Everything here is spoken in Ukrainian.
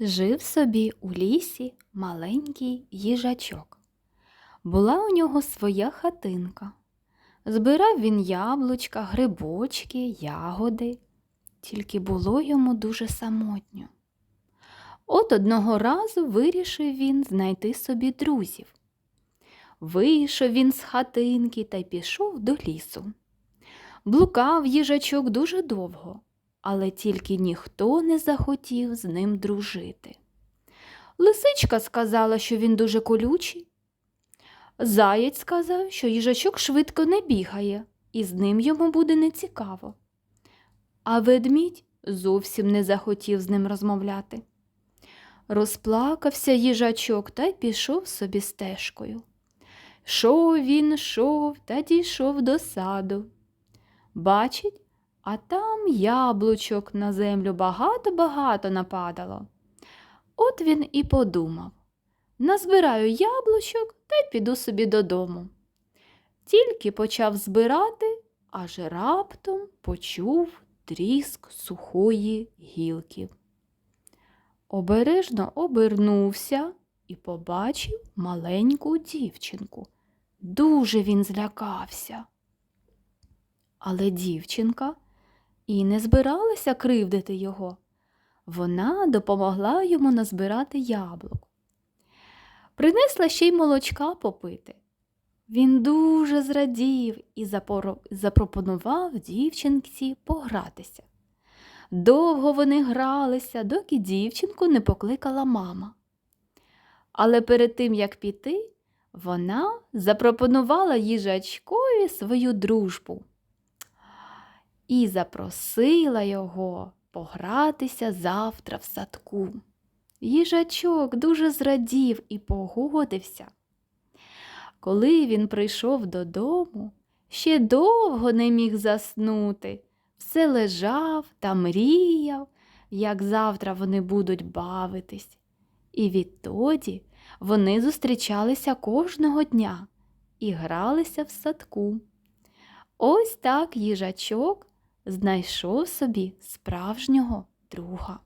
Жив собі у лісі маленький їжачок. Була у нього своя хатинка. Збирав він яблучка, грибочки, ягоди, тільки було йому дуже самотньо. От одного разу вирішив він знайти собі друзів. Вийшов він з хатинки та пішов до лісу. Блукав їжачок дуже довго, але тільки ніхто не захотів з ним дружити. Лисичка сказала, що він дуже колючий. Заєць сказав, що їжачок швидко не бігає, і з ним йому буде нецікаво. А ведмідь зовсім не захотів з ним розмовляти. Розплакався їжачок та й пішов собі стежкою. Шов він, шов та дійшов до саду. Бачить, а там яблучок на землю багато-багато нападало. От він і подумав назбираю яблучок та й піду собі додому. Тільки почав збирати, аж раптом почув тріск сухої гілки. Обережно обернувся і побачив маленьку дівчинку. Дуже він злякався. Але дівчинка і не збиралася кривдити його. Вона допомогла йому назбирати яблук. Принесла ще й молочка попити. Він дуже зрадів і запропонував дівчинці погратися. Довго вони гралися, доки дівчинку не покликала мама. Але перед тим, як піти, вона запропонувала їжачкові свою дружбу і запросила його погратися завтра в садку. Їжачок дуже зрадів і погодився. Коли він прийшов додому, ще довго не міг заснути, все лежав та мріяв, як завтра вони будуть бавитись. І відтоді вони зустрічалися кожного дня і гралися в садку. Ось так їжачок знайшов собі справжнього друга.